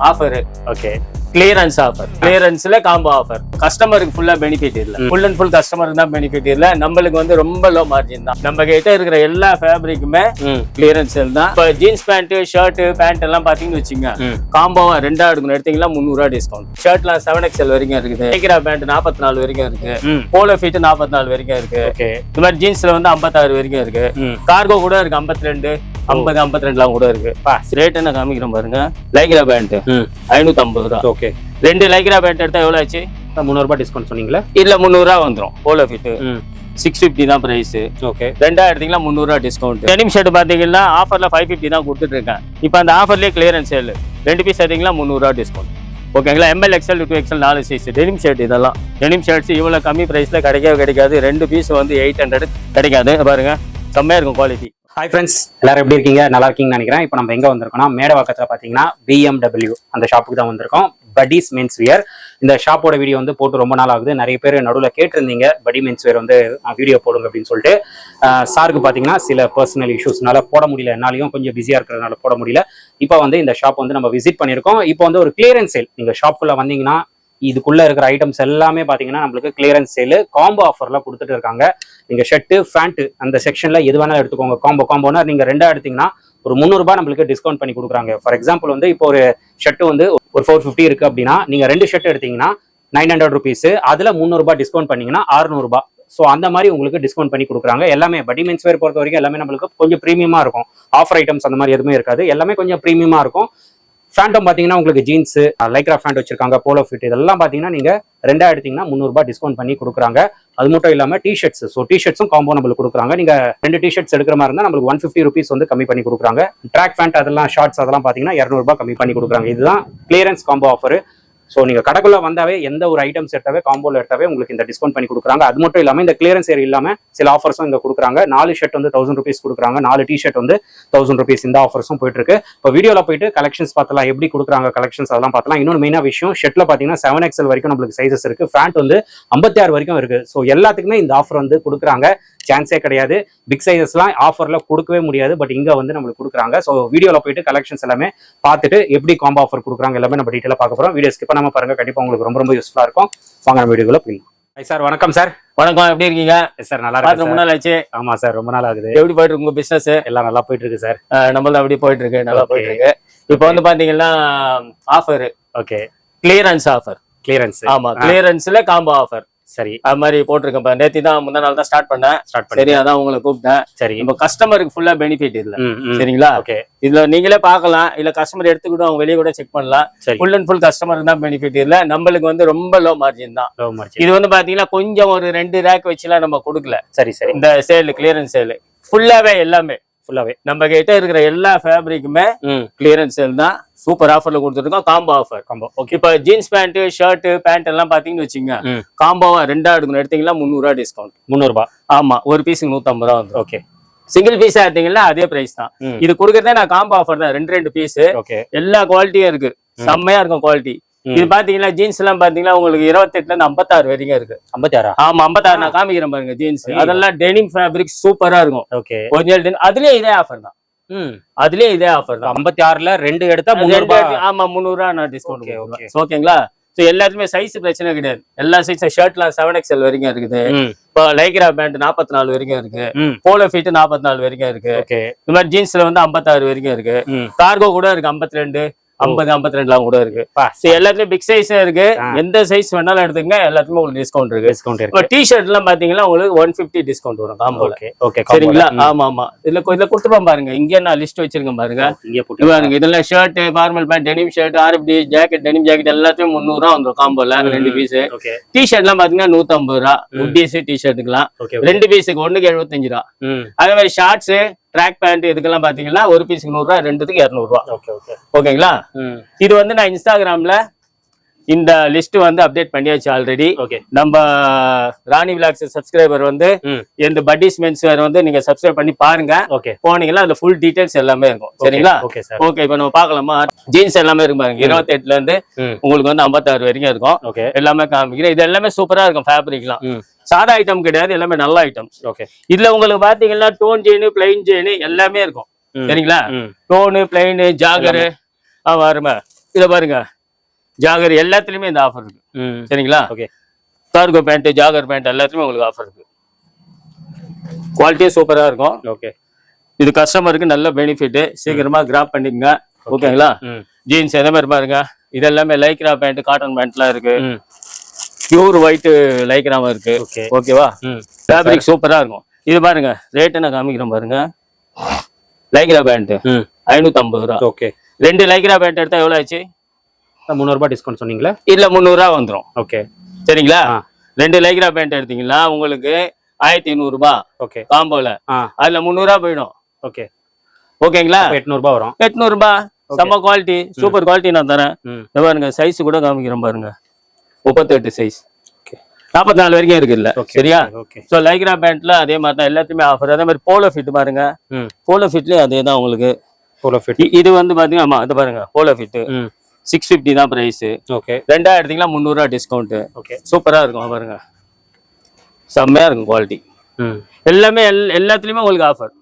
Offer okay clearance offer கிளியரன்ஸ்ல combo offer கஸ்டமருக்கு ஃபுல்லா பெனிஃபிட் இல்ல. ஃபுல் அண்ட் ஃபுல் கஸ்டமருக்கு தான் பெனிஃபிட் இல்ல. நம்மளுக்கு வந்து ரொம்ப லோ மார்ஜின் தான். நம்ம கிட்ட இருக்கிற எல்லா ஃபேப்ரிக்குமே கிளியரன்ஸ் தான். இப்போ ஜீன்ஸ் பேண்ட் ஷர்ட் பேண்ட் எல்லாம் பாத்தீங்கன்னு வச்சுங்க காம்போவா ரெண்டா எடுக்கணும். எடுத்தீங்கன்னா முந்நூறுவா டிஸ்கவுண்ட் ஷர்ட்லாம் செவன் எக்ஸ்எல் வரைக்கும் இருக்குது. மைக்ரா பேண்ட் நாற்பத்தி நாலு வரைக்கும் இருக்கு. போலோ ஃபிட் நாற்பத்தி நாலு வரைக்கும் இருக்கு. இந்த மாதிரி ஜீன்ஸ்ல வந்து ஐம்பத்தாறு வரைக்கும் இருக்கு. கார்கோ கூட இருக்கு ஐம்பத்தி ரெண்டு ஐம்பது ஐம்பத்தி ரெண்டுலாம் கூட இருக்கு. ரேட் என்ன காமிக்கிறோம் பாருங்க. லைக்ரா பேண்ட் ஐநூத்தி ஐம்பது ரூபா. ஓகே ரெண்டு லைக்ரா பேண்ட் எடுத்தா எவ்வளவு ஆச்சு? முந்நூறுபா டிஸ்கவுண்ட் சொன்னீங்களா? இதுல முந்நூறுரூவா வந்துடும் போலோ ஃபிட் ம். சிக்ஸ் ஃபிஃப்டி தான் பிரைஸ் ஓகே ரெண்டா எடுத்தீங்கன்னா முந்நூறுரூவா டிஸ்கவுண்ட் டெனிம் ஷர்ட் பார்த்தீங்கன்னா ஆஃபர்ல ஃபைவ் ஃபிஃப்டி தான் கொடுத்துட்டு இருக்கேன் இப்போ அந்த ஆஃபர்லேயே கிளியரன்ஸ் சேல் ரெண்டு பீஸ் எடுத்தீங்கன்னா முந்நூறுரூவா டிஸ்கவுண்ட் ஓகேங்களா எம்எல் எக்ஸ்எல் டூ எக்ஸ்எல் நாலு சைஸ் டெனிம் ஷர்ட் இதெல்லாம். டெனிம் ஷர்ட்ஸ் இவ்வளோ கம்மி ப்ரைஸில் கிடைக்கவே கிடைக்காது. ரெண்டு பீஸ் வந்து எயிட் ஹண்ட்ரட் கிடைக்காது. பாருங்க. செம்மையாக இருக்கும் குவாலிட்டி ஹாய் ஃப்ரெண்ட்ஸ் எல்லாரும் எப்படி இருக்கீங்க? நல்லா இருக்கீங்கன்னு நினைக்கிறேன். இப்போ நம்ம எங்க வந்திருக்கோம்னா மேடவாக்கத்தில் பார்த்தீங்கன்னா பிஎம்டபிள்யூ அந்த ஷாப்புக்கு தான் வந்திருக்கோம். பட்டீஸ் மென்ஸ் வியர் இந்த ஷாப்போட வீடியோ வந்து போட்டு ரொம்ப நாள் ஆகுது. நிறைய பேர் நடுவில் கேட்டிருந்தீங்க படி மென்ஸ் வியர் வந்து வீடியோ போடுங்க அப்படின்னு சொல்லிட்டு. சாருக்கு பார்த்தீங்கன்னா சில பர்சனல் இஷ்யூஸ்னால போட முடியல. என்னாலையும் கொஞ்சம் பிஸியாக இருக்கிறதுனால போட முடியல. இப்போ வந்து இந்த ஷாப் வந்து நம்ம விசிட் பண்ணியிருக்கோம். இப்போ வந்து ஒரு கிளியரன்ஸ் சேல் நீங்கள் ஷாப்புக்குள்ள வந்தீங்கன்னா இதுக்குள்ள இருக்கிற ஐட்டம்ஸ் எல்லாமே பாத்தீங்கன்னா நம்மளுக்கு கிளியரன்ஸ் சேலு காம்போ ஆஃபர்லாம் கொடுத்துட்டு இருக்காங்க. நீங்க ஷர்ட்டு ஃபேண்ட்டு அந்த செக்ஷன்ல எது வேணாலும் எடுத்துக்கோங்க. காம்போ காம்போனா நீங்க ரெண்டா எடுத்தீங்கன்னா ஒரு முந்நூறுபா நம்மளுக்கு டிஸ்கவுண்ட் பண்ணி கொடுக்குறாங்க. ஃபார் எக்ஸாம்பிள் வந்து இப்போ ஒரு ஷர்ட் வந்து ஒரு ஃபோர் ஃபிஃப்டி இருக்கு அப்படின்னா நீங்க ரெண்டு ஷர்ட் எடுத்தீங்கன்னா நைன் ஹண்ட்ரட் ருபீஸ் அதுல முந்நூறுபா டிஸ்கவுண்ட் பண்ணீங்கன்னா அறுநூறுபா ஸோ அந்த மாதிரி உங்களுக்கு டிஸ்கவுண்ட் பண்ணி கொடுக்குறாங்க. எல்லாமே படி மென்ஸ் வேர் பொறுத்த வரைக்கும் எல்லாமே நம்மளுக்கு கொஞ்சம் ப்ரீமியமாக இருக்கும். ஆஃபர் ஐட்டம்ஸ் அந்த மாதிரி எதுவுமே இருக்காது. எல்லாமே கொஞ்சம் ப்ரீமியமாக இருக்கும். ஃபேண்டம் பார்த்தீங்கன்னா உங்களுக்கு ஜீன்ஸு லைக்ரா ஃபேண்ட் வச்சிருக்காங்க போலோ ஃபிட் இதெல்லாம் பார்த்தீங்கன்னா நீங்கள் ரெண்டாக எடுத்தீங்கன்னா முந்நூறுபா டிஸ்கவுண்ட் பண்ணி கொடுக்குறாங்க. அது மட்டும் இல்லாமல் டிஷர்ட்ஸ் ஸோ டிஷர்ட்ஸும் காம்போ நம்மளுக்கு கொடுக்குறாங்க. நீங்கள் ரெண்டு டி ஷர்ட்ஸ் எடுக்கிற மாதிரி இருந்தால் நம்மளுக்கு ஒன் ஃபிஃப்டி ருபீஸ் வந்து கம்மி பண்ணி கொடுக்குறாங்க. ட்ராக் பேண்ட் அதெல்லாம் ஷார்ட்ஸ் அதெல்லாம் பார்த்தீங்கன்னா இரநூறுபா கம்மி பண்ணி கொடுக்குறாங்க. இதுதான் கிளியரன்ஸ் காம்போ ஆஃபர் ஸோ நீங்கள் கடைக்குள்ள வந்தாவே எந்த ஒரு ஐட்டம்ஸ் எடுத்தாவே காம்போல எடுத்தாவே உங்களுக்கு இந்த டிஸ்கவுண்ட் பண்ணி கொடுக்குறாங்க. அது மட்டும் இல்லாமல் இந்த கிளியரன்ஸ் ஏர் இல்லாமல் சில ஆஃபர்ஸும் இங்கே கொடுக்குறாங்க. நாலு ஷர்ட் வந்து தௌசண்ட் ருபீஸ் கொடுக்குறாங்க. நாலு டி ஷர்ட் வந்து தௌசண்ட் ருபீஸ் இந்த ஆஃபர்ஸும் போயிட்டு இருக்கு. இப்போ வீடியோவில் போயிட்டு கலெக்ஷன்ஸ் பார்த்தலாம் எப்படி கொடுக்குறாங்க கலெக்ஷன்ஸ் அதெல்லாம் பார்த்தலாம். இன்னொன்று மெயினாக விஷயம் ஷெட்டில் பார்த்தீங்கன்னா செவன் எக்ஸல் வரைக்கும் நம்மளுக்கு சைஸஸ் இருக்கு. ஃபேண்ட் வந்து ஐம்பத்தி ஆறு வரைக்கும் இருக்கு. ஸோ எல்லாத்துக்குமே இந்த ஆஃபர் வந்து கொடுக்குறாங்க. சான்ஸே கிடையாது. பிக் சைசஸ்லாம் ஆஃபர்ல கொடுக்கவே முடியாது பட் இங்க வந்து நம்மளுக்கு கொடுக்குறாங்க. ஸோ வீடியோல போயிட்டு கலெக்ஷன்ஸ் எல்லாமே பார்த்துட்டு எப்படி காம்போ ஆஃபர் கொடுக்குறாங்க எல்லாமே நம்ம டீட்டெயிலாக பார்க்க போறோம். வீடியோ ஸ்கிப் பண்ணாம பாருங்க கண்டிப்பா உங்களுக்கு ரொம்ப ரொம்ப யூஸ்ஃபுல்லா இருக்கும். வாங்க நம்ம வீடியோக்குள்ள போயிடலாம். சார் வணக்கம் சார் வணக்கம் எப்படி இருக்கீங்க? சார் நல்லா இருக்கு ரொம்ப நாள் ஆச்சு. ஆமா சார் ரொம்ப நாள் ஆகுது. எப்படி போயிட்டு இருக்கு உங்க பிசினஸ் எல்லாம் நல்லா போயிட்டு இருக்கு சார் நம்மள அப்படி போயிட்டு இருக்கு நல்லா. போயிட்டு இருக்கு. இப்போ வந்து பாத்தீங்கன்னா offer okay clearance offer clearance ஆமா கிளியரன்ஸ்ல காம்போ ஆஃபர் சரி. அது மாதிரி போட்டிருக்கேன் இப்ப நேத்தி தான் முந்தா நாள் தான் ஸ்டார்ட் பண்ணேன். ஸ்டார்ட் பண்ணி சரி அதான் உங்களை கூப்பிட்டேன். சரி. நம்ம கஸ்டமருக்கு ஃபுல்லா பெனிஃபிட் இல்ல. சரிங்களா? ஓகே. இதுல நீங்களே பார்க்கலாம். இல்ல கஸ்டமர் எடுத்துக்கிட்டு அவங்க வெளியே கூட செக் பண்ணலாம். ஃபுல் அண்ட் ஃபுல் கஸ்டமருக்கு தான் பெனிஃபிட் இல்ல. நம்மளுக்கு வந்து ரொம்ப லோ மார்ஜின் தான். லோ மார்ஜின் இது வந்து பாத்தீங்கன்னா கொஞ்சம் ஒரு ரெண்டு ரேக் வச்சுலாம் நம்ம கொடுக்கல. சரி சரி. இந்த சேல் கிளியரன்ஸ் சேல் ஃபுல்லாவே எல்லாமே. ஃபுல்லாவே நம்ம கிட்ட இருக்கிற எல்லா ஃபேப்ரிக்குமே கிளியரன்ஸ் சேல் தான். சூப்பர் ஆஃபர்ல கொடுத்துருக்கோம். காம்போ ஆஃபர் காம்போ ஓகே இப்போ ஜீன்ஸ் பேண்ட் ஷர்ட் பேண்ட் எல்லாம் பாத்தீங்கன்னு வச்சுங்க. காம்போவா ரெண்டா எடுக்கணும். எடுத்தீங்கன்னா முந்நூறுவா டிஸ்கவுண்ட் முந்நூறுபா. ஆமா ஒரு பீஸுக்கு நூத்தம்பது ரூபா வந்துடும் ஓகே சிங்கிள் பீஸா எடுத்தீங்கன்னா அதே பிரைஸ் தான். இது கொடுக்கறதே நான் காம்போ ஆஃபர் தான். ரெண்டு ரெண்டு பீஸ் எல்லா குவாலிட்டியும் இருக்கு. செம்மையா இருக்கும் குவாலிட்டி. இது பாத்தீங்கன்னா ஜீன்ஸ் எல்லாம் பாத்தீங்கன்னா உங்களுக்கு இருபத்தெட்டுல இருந்து ஐம்பத்தாறு வரைக்கும் இருக்கு. ஐம்பத்தி ஆறா ஆமா ஐம்பத்தாறு நான் காமிக்கிறேன் பாருங்க ஜீன்ஸ். அதெல்லாம் டெனிம் ஃபேப்ரிக் சூப்பரா இருக்கும். ஓகே. ஒரிஜினல் அதுலயே இதே ஆஃபர் தான். ம். அதுலயே இதே ஆஃபர் தான். ஐம்பத்தி ஆறுல ரெண்டு எடுத்தா முந்நூறு ஆமா முந்நூறு ரூபா நான் Okay, டிஸ்கவுண்ட் okay. ஓகேங்களா ஸோ எல்லாத்துமே சைஸ் பிரச்சனை கிடையாது. எல்லா சைஸ் ஷர்ட்லாம் செவன் எக்ஸ்எல் வரைக்கும் இருக்குது. ம். இப்போ லைக்ரா பேண்ட் நாற்பத்தி நாலு வரைக்கும் இருக்கு. ம். போலோ ஃபீட் நாற்பத்தி நாலு வரைக்கும் இருக்கு. ஓகே. இந்த மாதிரி ஜீன்ஸ்ல வந்து ஐம்பத்தாறு வரைக்கும் இருக்கு. ம். கார்கோ கூட இருக்கு ஐம்பத்தி ரெண்டு ஐம்பது ஐம்பத்தி ரெண்டுலாம் கூட இருக்கு. எல்லாத்துலயும் பிக் சைஸ் இருக்கு. எந்த சைஸ் வேணாலும் எடுத்துங்க எல்லாத்துக்குமே உங்களுக்கு டிஸ்கவுண்ட் இருக்கு. டிஸ்கவுண்ட் இருக்கு. டி ஷர்ட் எல்லாம் பாத்தீங்கன்னா உங்களுக்கு ஒன் பிப்டி டிஸ்கவுண்ட் வரும் காம்போல ஓகே சரிங்களா? ஆமா ஆமா இதுல இதுல கொடுத்துருப்போம் பாருங்க. இங்கே நான் லிஸ்ட் வச்சிருக்கேன் பாருங்க. பாருங்க. இதெல்லாம் shirt formal pant denim shirt RFT jacket denim jacket எல்லாத்தையும் முந்நூறு ரூபா வந்துடும் காம்போல ரெண்டு. பீஸ் டி ஷர்ட்லாம் பாத்தீங்கன்னா நூத்தம்பது ரூபா. ம். உட்டிஸ் டி ஷர்ட்டுக்குலாம் ஓகே ரெண்டு பீஸுக்கு ஒண்ணுக்கு எழுபத்தஞ்சு ரூபா. அதே மாதிரி ஷார்ட்ஸ் ட்ராக் பேண்ட் இதுக்கெல்லாம் பாத்தீங்கன்னா ஒரு பீஸுக்கு நூறு ரூபா ரெண்டுத்துக்கு இரநூறுவா. ஓகே ஓகே ஓகேங்களா? இது வந்து நான் இன்ஸ்டாகிராம்ல இந்த லிஸ்ட் வந்து அப்டேட் பண்ணியாச்சு ஆல்ரெடி நம்ம ராணி விலாக்ஸ் சப்ஸ்கிரைபர் வந்து ம். இந்த பட்டிஸ் மென்ஸ் வேர் வந்து நீங்க சப்ஸ்கிரைப் பண்ணி பாருங்க. ஓகே போனீங்கன்னா அந்த ஃபுல் டீடைல்ஸ் எல்லாமே இருக்கும். சரிங்களா? ஓகே சார் ஓகே இப்போ நம்ம பார்க்கலாமா? ஜீன்ஸ் எல்லாமே இருக்கு பாருங்க. இருபத்தி எட்டுல இருந்து உங்களுக்கு வந்து ஐம்பத்தாறு வரைக்கும் இருக்கும். ஓகே எல்லாமே காமிக்கிறேன். இது எல்லாமே சூப்பரா இருக்கும் ஃபேப்ரிக்லாம் ம். சாதா ஐட்டம் கிடையாது எல்லாமே நல்ல ஐட்டம் ஓகே இதுல உங்களுக்கு பாத்தீங்கன்னா டோன் செயின் பிளைன் செயின் எல்லாமே இருக்கும். சரிங்களா? டோனு பிளைனு ஜாகரு வருமா இதை பாருங்க. ஜாகர் எல்லாத்துலயுமே இந்த ஆஃபர் இருக்கு. சரிங்களா? Okay cargo pant jogger pant எல்லாத்துலயுமே உங்களுக்கு ஆஃபர் இருக்கு. குவாலிட்டியே சூப்பரா இருக்கும். ஓகே இது கஸ்டமருக்கு நல்ல பெனிஃபிட் சீக்கிரமா கிராப் பண்ணிக்கங்க. ஓகேங்களா ஜீன்ஸ் எதே மாதிரி பாருங்க. இது எல்லாமே லைக்ரா பேண்ட் காட்டன் பேண்ட்லாம் இருக்கு. பியூர் ஒயிட் லைக்ராம இருக்கு. ஓகே ஓகேவா ம். ஃபேப்ரிக் சூப்பரா இருக்கும். இது பாருங்க ரேட் நான் காமிக்கிறேன் பாருங்க. லைக்ரா பேண்ட் ம். ஐநூத்தம்பது ரூபா. ஓகே ரெண்டு லைக்ரா பேண்ட் எடுத்தா எவ்வளவு ஆச்சு? முந்நூறுபா டிஸ்கவுண்ட் சொன்னீங்களா? இல்ல முந்நூறுரூவா வந்துரும். ஓகே சரிங்களா. ரெண்டு லைக்ரா பேண்ட் எடுத்தீங்கன்னா உங்களுக்கு ஆயிரத்தி ஐநூறு ரூபாய் ஓகே காம்போல அதுல முந்நூறுரூவா போயிடும். ஓகே ஓகேங்களா? எட்நூறுபா வரும். எட்நூறு ரூபாய் செம்ம குவாலிட்டி சூப்பர் குவாலிட்டி நான் தரேன். பாருங்க சைஸ் கூட காமிக்கிறேன் பாருங்க. முப்பத்தெட்டு சைஸ் ஓகே நாற்பத்தி நாலு வரைக்கும் இருக்குல்ல சரியா? ஸோ லைக்ரா பேண்ட்ல அதே மாதிரி தான் எல்லாத்தையுமே ஆஃபர் அதே மாதிரி போலோ ஃபிட் பாருங்க. போலோ ஃபிட்லயும் அதே தான் உங்களுக்கு. போலோ ஃபிட் இது வந்து பாத்தீங்க ஆமா இது பாருங்க போலோ ஃபிட் சிக்ஸ் ஃபிஃப்டி தான் பிரைஸ் ஓகே ரெண்டாயிரத்துக்குலாம் முந்நூறுரூவா டிஸ்கவுண்ட் ஓகே சூப்பரா இருக்கும் பாருங்க. செம்மையா இருக்கும் குவாலிட்டி ம். எல்லாமே எல் எல்லாத்துலயுமே உங்களுக்கு ஆஃபர்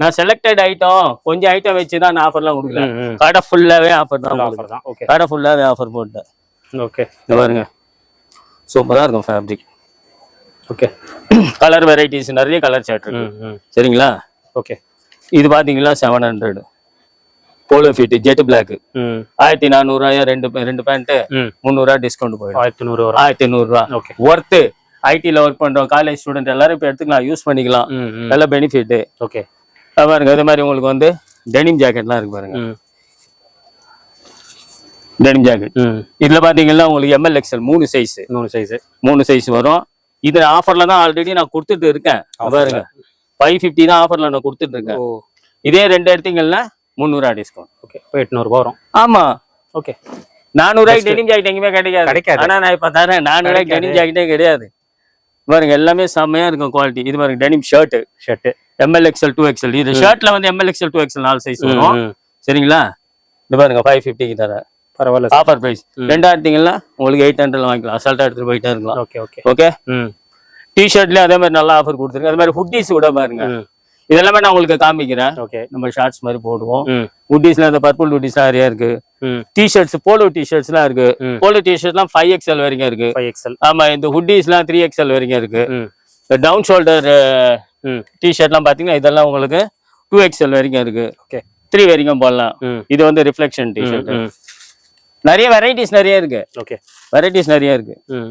நான் செலக்டட் ஐட்டம் கொஞ்சம் ஐட்டம் வச்சு தான் நான் ஆஃபர்லாம் கொடுக்கல. கடை ஃபுல்லாவே ஆஃபர் தான். ஆஃபர் தான். கடை ஃபுல்லாவே ஆஃபர் போட்டேன். ஓகே பாருங்க. சூப்பரா இருக்கும் ஃபேப்ரிக் ஓகே கலர் வெரைட்டிஸ் நிறைய கலர் சார்ட் இருக்கு. சரிங்களா? ஓகே இது பாத்தீங்களா seven hundred polo fit jet black ஆயிரத்தி நானூறுவாயா ரெண்டு ரெண்டு பேண்ட்டு முந்நூறுவா டிஸ்கவுண்ட் போயிடும். ஆயிரத்தி நூறு வரும். ஆயிரத்தி நூறுரூவா ஓகே ஒர்த்து ஐடில ஒர்க் பண்றோம் காலேஜ் ஸ்டூடெண்ட் எல்லாரும் இப்போ எடுத்துக்கலாம் யூஸ் பண்ணிக்கலாம். நல்ல பெனிஃபிட் ஓகே பாருங்க அதே மாதிரி உங்களுக்கு வந்து டெனிம் ஜாக்கெட்லாம் இருக்கு பாருங்க. டெனிம் இதுல பாத்தீங்கன்னா உங்களுக்கு எம்எல் எக்ஸ்எல் மூணு சைஸ் மூணு சைஸ் மூணு சைஸ் வரும். இது ஆஃபர்ல தான் ஆல்ரெடி நான் கொடுத்துட்டு இருக்கேன். பாருங்க. ஃபைவ் ஃபிஃப்டி தான் ஆஃபர்ல நான் கொடுத்துட்டு இருக்கேன். இதே ரெண்டு எடுத்தீங்கன்னா முந்நூறுவா டிஸ்கவுண்ட் ஓகே இப்போ எட்நூறுபா வரும். ஆமா. ஓகே நானூறுவாய்க்கு டெனிம் ஜாக்கெட் எங்கேயுமே கிடைக்காது. கிடைக்காது. ஆனா நான் இப்ப தரேன். நானூறுவாய்க்கு டெனிம் ஜாக்கெட்டே கிடையாது. பாருங்க எல்லாமே செம்மையா இருக்கும் குவாலிட்டி இது பாருங்க denim shirt shirt ML XL two XL இது ஷர்ட்ல வந்து எம்எல் எக்ஸ்எல் டூ எக்ஸ்எல் நாலு சைஸ் வரும். சரிங்களா? இது பாருங்க ஃபைவ் ஃபிஃப்டிக்கு தரேன். பரவாயில்ல ஆஃபர் பிரைஸ் ரெண்டாயிரத்தீங்கன்னா உங்களுக்கு எயிட் ஹண்ட்ரட்ல வாங்கிக்கலாம். அசால்ட்டா எடுத்துட்டு போயிட்டே இருக்கலாம். ஓகே ஓகே ஓகே ம். டிஷர்ட்லயும் அதே மாதிரி நல்லா ஆஃபர் கொடுத்துருக்கு. அதே மாதிரி ஹுட்டிஸ் கூட பாருங்க. இதெல்லாமே நான் உங்களுக்கு காமிக்கிறேன். ஓகே நம்ம ஷார்ட்ஸ் மாதிரி போடுவோம். ஹுட்டிஸ்ல இந்த பர்பிள் ஹுட்டிஸ்லாம் நிறைய இருக்கு. ம். டிஷர்ட்ஸ் போலோ டிஷர்ட்ஸ்லாம் இருக்கு. ம். போலோ டிஷர்ட்லாம் ஃபைவ் எக்ஸ்எல் வரைக்கும் இருக்கு. ஃபைவ் எக்ஸ்எல் ஆமா இந்த ஹுட்டிஸ்லாம் த்ரீ எக்ஸ்எல் வரைக்கும் இருக்கு. டவுன் ஷோல்டர் ம். டிஷர்ட்லாம் பாத்தீங்கன்னா இதெல்லாம் உங்களுக்கு டூ எக்ஸ்எல் வரைக்கும் இருக்கு. ஓகே த்ரீ வரைக்கும் போடலாம். இது வந்து ரிஃப்ளெக்ஷன் டிஷர்ட் நிறைய வெரைட்டிஸ் நிறைய இருக்கு. ஓகே வெரைட்டிஸ் நிறைய இருக்கு. ம்.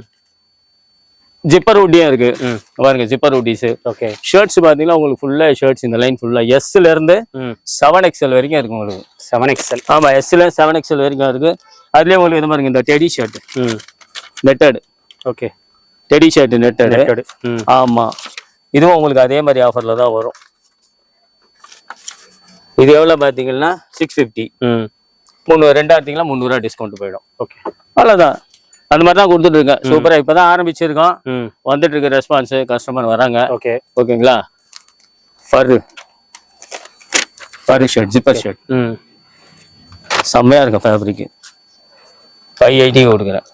ஜிப்பர் ஹுட்டியும் இருக்கு. ம். பாருங்க ஜிப்பர் ஹுட்டிஸ் ஓகே ஷர்ட்ஸ் பாத்தீங்கன்னா உங்களுக்கு ஃபுல்லா ஷர்ட்ஸ் இந்த லைன் ஃபுல்லா எஸ்ல இருந்து ம். செவன் எக்ஸ்எல் வரைக்கும் இருக்கு உங்களுக்கு. செவன் எக்ஸ்எல் ஆமா எஸ்ல செவன் எக்ஸ்எல் வரைக்கும் இருக்கு. அதுலயே உங்களுக்கு இது பாருங்க இந்த டெடி ஷர்ட் ம். Netted okay teddy shirt netted ஆமா. இதுவும் உங்களுக்கு அதே மாதிரி ஆஃபர்ல தான் வரும். இது எவ்வளவு பாத்தீங்கன்னா சிக்ஸ் ஃபிஃப்டி ம். முந்நூறு ரெண்டாயிரத்திங்களா முந்நூறுவா டிஸ்கவுண்ட் போயிடும். ஓகே அவ்வளவுதான். அந்த மாதிரி தான் கொடுத்துட்டு இருக்கேன் சூப்பரா இப்பதான் ஆரம்பிச்சிருக்கோம். வந்துட்டு இருக்க ரெஸ்பான்ஸ் கஸ்டமர் வராங்க. ஓகே ஓகேங்களா? Fur fur shirt zipper shirt ம். செம்மையா இருக்கும் ஃபேப்ரிக் ஃபைவ் எயிட்டி கொடுக்குறேன்.